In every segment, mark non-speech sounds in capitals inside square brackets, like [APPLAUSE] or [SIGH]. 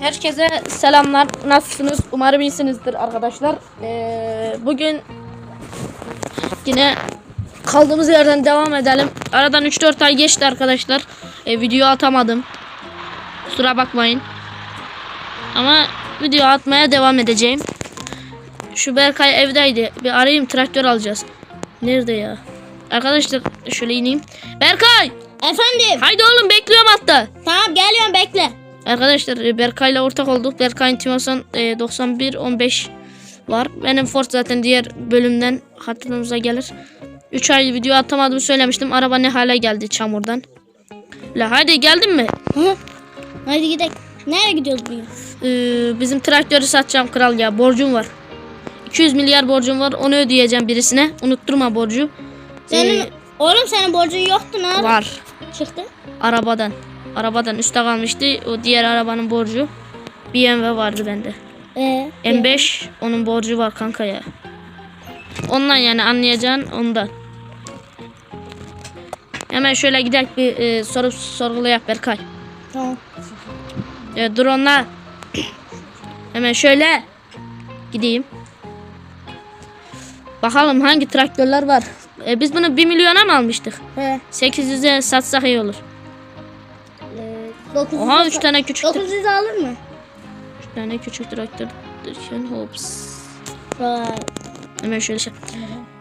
Herkese selamlar. Nasılsınız? Umarım iyisinizdir arkadaşlar. Ee, bugün yine kaldığımız yerden devam edelim. Aradan 3-4 ay geçti arkadaşlar. Ee, video atamadım. Kusura bakmayın. Ama video atmaya devam edeceğim. Şu Berkay evdeydi. Bir arayayım traktör alacağız. Nerede ya? Arkadaşlar şöyle ineyim. Berkay! Efendim. Haydi oğlum bekliyorum hatta. Tamam geliyorum bekle. Arkadaşlar e, Berkay'la ortak olduk. Berkay'ın Timosan e, 91 15 var. Benim Ford zaten diğer bölümden hatırınıza gelir. 3 ay video atamadığımı söylemiştim. Araba ne hale geldi çamurdan. La hadi geldin mi? Hı? Hadi gidelim. Nereye gidiyoruz bugün? Ee, bizim traktörü satacağım kral ya. Borcum var. 200 milyar borcum var. Onu ödeyeceğim birisine. Unutturma borcu. Senin Ee, oğlum senin borcun yoktu ne? var. Çıktı. Arabadan. Arabadan üstte kalmıştı. O diğer arabanın borcu. BMW vardı bende. Ee, M5 onun borcu var kanka ya. Ondan yani anlayacağın ondan. Hemen şöyle gidelim bir e, soru sorgulayak Berkay. Tamam. E, drone'la [CLEARS THROAT] hemen şöyle gideyim. Bakalım hangi traktörler var. E, biz bunu 1 milyona mı almıştık? He. 800'e satsak iyi olur. Ee, 900 Oha 3 tane küçük tra- 900 alır mı? üç tane küçük traktör derken hops. Vay. Hemen şöyle şey.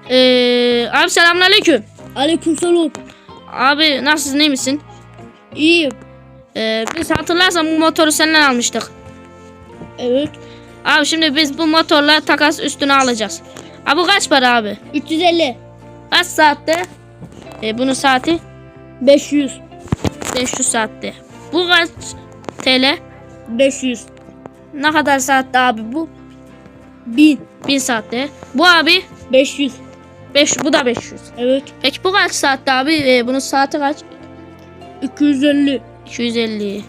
Ee, abi selamünaleyküm. Aleykümselam. Abi nasılsın iyi misin? İyiyim. Ee, biz hatırlarsan bu motoru senden almıştık. Evet. Abi şimdi biz bu motorla takas üstüne alacağız. Abi bu kaç para abi? 350. Kaç saatte? Ee, bunun saati 500. 500 saatte. Bu kaç TL? 500. Ne kadar saatte abi bu? 1000. 1000 saatte. Bu abi 500. 5 bu da 500. Evet. Peki bu kaç saatte abi? Ee, bunun saati kaç? 250. 250.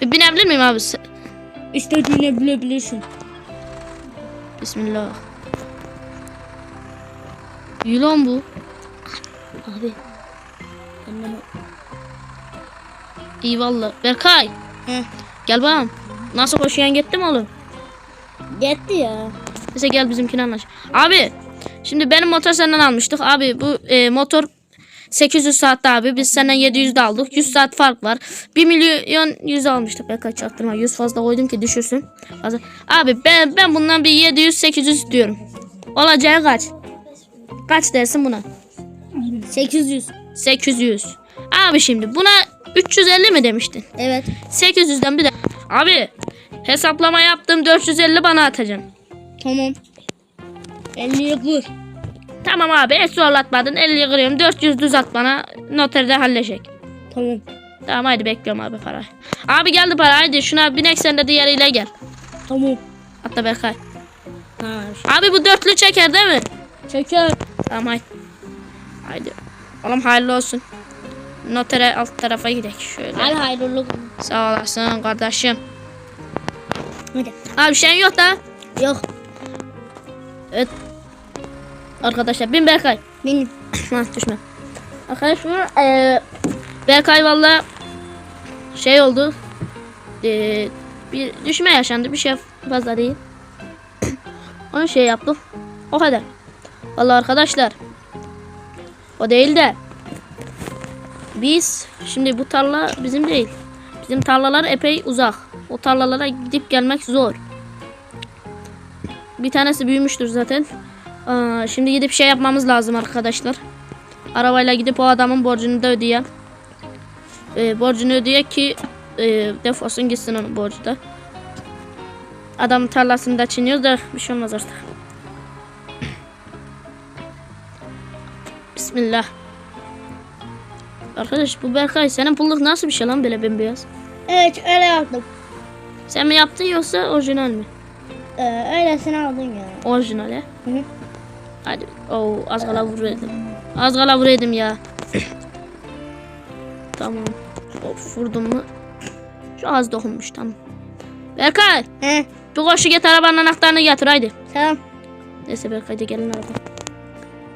Bir binebilir miyim abi? İstediğine bilebilirsin. Bismillah. Yılan bu. Abi. Benden İyi valla. Berkay. He. Gel bakalım. Nasıl koşuyan gitti mi oğlum? Gitti ya. Neyse gel bizimkini anlaş. Abi. Şimdi benim motor senden almıştık. Abi bu e, motor 800 saatte abi. Biz senden 700 de aldık. 100 saat fark var. 1 milyon 100 almıştık. Berkay çaktırma. 100 fazla koydum ki düşürsün. Fazla. Abi ben, ben bundan bir 700-800 diyorum. Olacağı kaç? Kaç dersin buna? 800. 800. Abi şimdi buna 350 mi demiştin? Evet. 800'den bir de. Abi hesaplama yaptım 450 bana atacaksın. Tamam. 50'ye kır. Tamam abi hiç zorlatmadın 50'yi kırıyorum 400 düz at bana noterde halledecek. Tamam. Tamam haydi bekliyorum abi parayı. Abi geldi para haydi şuna binek sen de diğeriyle gel. Tamam. Hatta Berkay. Ha. Abi bu dörtlü çeker değil mi? Çeker. Tamam haydi. Haydi. Oğlum hayırlı olsun. Notere alt tarafa gidelim şöyle. Hadi hayırlı olsun. Sağ olasın kardeşim. Hadi. Abi şey yok da. Yok. Evet. Arkadaşlar bin Berkay. Benim. Ha düşme. Arkadaşlar eee Berkay valla şey oldu. Eee bir düşme yaşandı. Bir şey fazla değil. Onu şey yaptık. O kadar. Valla arkadaşlar. O değil de. Biz şimdi bu tarla bizim değil. Bizim tarlalar epey uzak. O tarlalara gidip gelmek zor. Bir tanesi büyümüştür zaten. Aa, şimdi gidip şey yapmamız lazım arkadaşlar. Arabayla gidip o adamın borcunu da ödeyen. Ee, borcunu ödeye ki e, defolsun gitsin onun borcu da. Adamın tarlasını da çiniyor da bir şey olmaz artık. Bismillah. Arkadaş bu Berkay senin pulluk nasıl bir şey lan böyle bembeyaz? Evet öyle yaptım. Sen mi yaptın yoksa orijinal mi? Ee, öylesine aldın ya. Orijinal he. Hı hı. Hadi. Oo, az kala vuruyordum. Az kala vuruyordum ya. [COUGHS] tamam. Of vurdum mu? Şu az dokunmuş tamam. Berkay. He. Bir koşu git arabanın anahtarını getir haydi. Tamam. Neyse Berkay da gelin araba.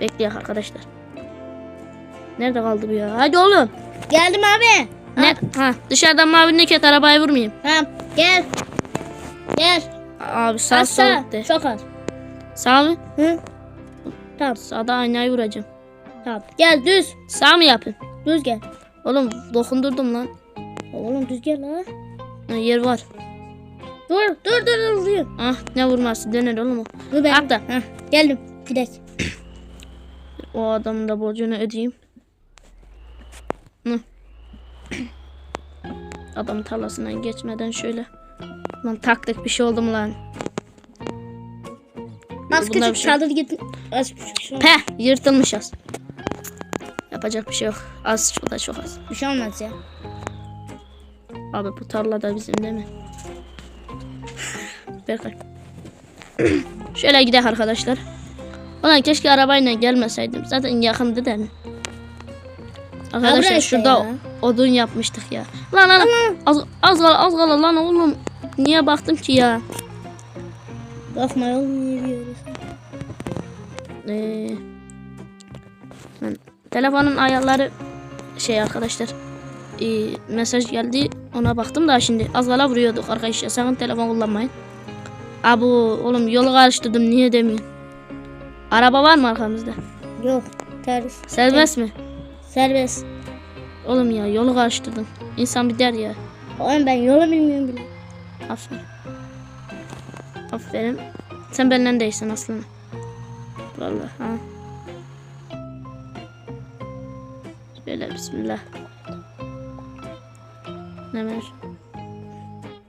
Bekleyin arkadaşlar. Nerede kaldı bu ya? Hadi oğlum. Geldim abi. Ne? Ha dışarıdan mavi neket arabayı vurmayayım. Tamam gel. Gel. Abi sağ sol Aşağı. de. Çok az. Sağ mı? Hı? Tamam Sağda aynayı vuracağım. tamam. Gel düz. Sağ mı yapın? Düz gel. Oğlum dokundurdum lan. Oğlum düz gel lan. Ha, yer var. Dur dur dur dur vuruyorum. Ah ne vurması döner oğlum o. Dur ben. Atla. Heh, geldim. Gidelim. O adamın da borcunu ödeyeyim. Adam tarlasından geçmeden şöyle. Lan taktık bir şey oldu mu lan? Az Bunlar küçük şey- çadır git. Az küçük. Peh yırtılmış az. Yapacak bir şey yok. Az şu da çok az. Bir şey olmaz ya. Abi bu tarla da bizim değil mi? Berkay. Şöyle gidelim arkadaşlar. Ulan keşke arabayla gelmeseydim. Zaten yakındı değil mi? Arkadaşlar işte şurada ya. Odun yapmıştık ya. Lan lan az az kal az kal lan oğlum. Niye baktım ki ya? Bakma oğlum niye diyoruz. Ee, ben- telefonun ayarları şey arkadaşlar. ee, mesaj geldi ona baktım da şimdi az kala vuruyorduk arkadaşlar sakın telefon kullanmayın. Abu oğlum yolu karıştırdım niye demiyorsun? Araba var mı arkamızda? Yok. Ters. Serbest mi? Serbest. Oğlum ya yolu karıştırdım. İnsan bir der ya. Oğlum ben yolu bilmiyorum bile. Aferin. Aferin. Sen benden değilsin aslında. Vallahi ha. Şöyle bismillah. Ne ver?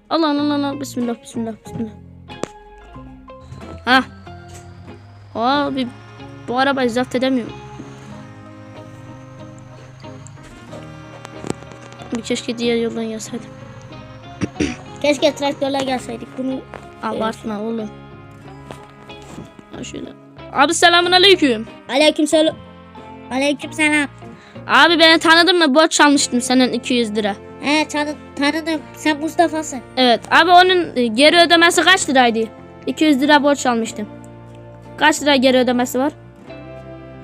Allah Allah Allah bismillah bismillah bismillah. Ha. Abi bu arabayı zapt edemiyorum. Bir keşke diğer yoldan gelseydim. Keşke traktörle gelseydik. Bunu Abartma oğlum. Ha şöyle. Abi selamun aleyküm. Aleyküm selam. Aleyküm selam. Abi beni tanıdın mı? Borç almıştım senden 200 lira. He tanı tanıdım. Sen Mustafa'sın. Evet. Abi onun e, geri ödemesi kaç liraydı? 200 lira borç almıştım. Kaç lira geri ödemesi var?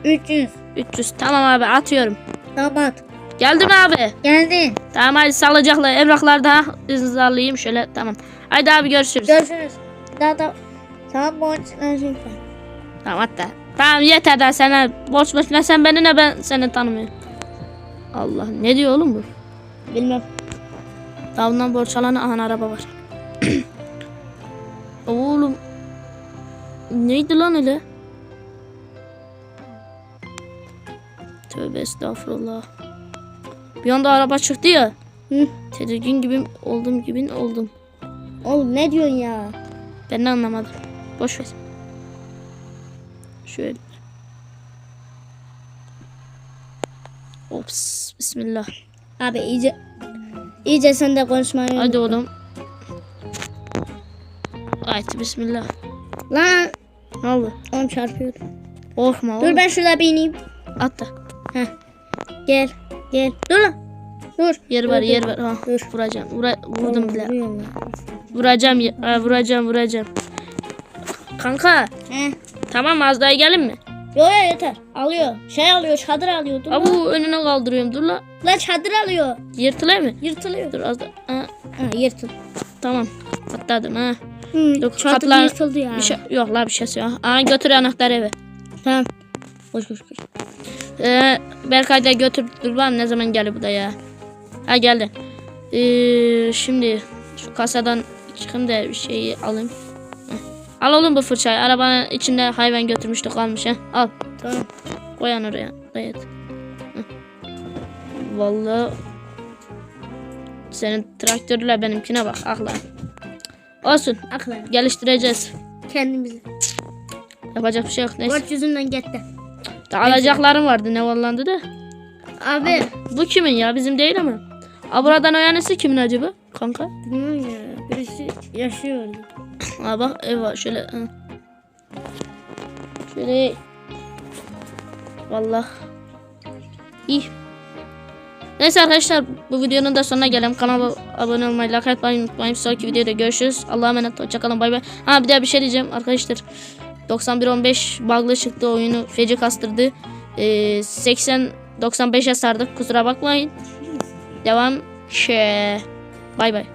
300. 300. Tamam abi atıyorum. Tamam. Geldim abi. Geldin. Tamam hadi sağlıcakla evrakları da imzalayayım şöyle tamam. Haydi abi görüşürüz. Görüşürüz. Daha da sana borç verecekler. Tamam hatta. Tamam yeter daha sana borç borç ne sen beni ne ben seni tanımıyorum. Allah ne diyor oğlum bu? Bilmem. Daha bundan borç alan aha araba var. [CLEARS THROAT] Oğlum. Neydi lan öyle? Tövbe estağfurullah. Bir anda araba çıktı ya. Hı. Tedirgin gibi oldum gibi oldum. Oğlum ne diyorsun ya? Ben de anlamadım. Boş ver. Şöyle. Ops. Bismillah. Abi iyice iyice sen de konuşmayı. Hadi oğlum. Haydi bismillah. Lan Ne oldu? oğlum çarpıyor. Korkma Dur oğlum. ben şurada bineyim. At da. Heh. Gel. Gel. Dur lan. Dur. Yer Dur, var dur. yer var. Ha, Dur. vuracağım. Vura, vurdum bile. Vuracağım. ya- Ha, vuracağım vuracağım. Kanka. He. Tamam az daha gelin mi? Yo yo yeter. Alıyor. Şey alıyor. Çadır alıyor. Dur lan. Abu önüne kaldırıyorum. Dur la. Lan çadır alıyor. Yırtılayım mı? Yırtılıyor. Dur az da. Ha, Ha yırtıl. tamam. Atladım ha. Hı, Yok, çadır yırtıldı ya. Bir şey, yok la bir şey yok. Aa, götür anahtarı eve. Tamam. Koş koş koş. Ee, Berkay da götür. Dur lan ne zaman geldi bu da ya. Ha geldi. Ee, şimdi şu kasadan çıkayım da bir şeyi alayım. Heh. Al oğlum bu fırçayı. Arabanın içinde hayvan götürmüştü kalmış ha. Al. Tamam. Koyan oraya. Evet. Vallahi senin traktörle benimkine bak akla. Olsun. Akla. Geliştireceğiz. Kendimizi. Yapacak bir şey yok. Neyse. Borç yüzünden gitti. Daha alacaklarım vardı ne vallandı da. Abi. Bu kimin ya? Bizim değil ama. Aa, buradan o yanısı kimin acaba? Kanka. Bilmiyorum ya. Birisi yaşıyor. Aa bak ev var şöyle. ha. Şöyle. Vallahi. İyi. Neyse arkadaşlar bu videonun da sonuna gelelim. Kanala abone olmayı, like atmayı unutmayın. Sonraki videoda görüşürüz. Allah'a emanet. Hoşçakalın. Bay bay. Ha bir daha bir şey diyeceğim arkadaşlar. 91-15 bug'lı çıktı oyunu. Feci kastırdı. Ee, 80 95'e sardık. Kusura bakmayın. devam. Şey. Bay bay.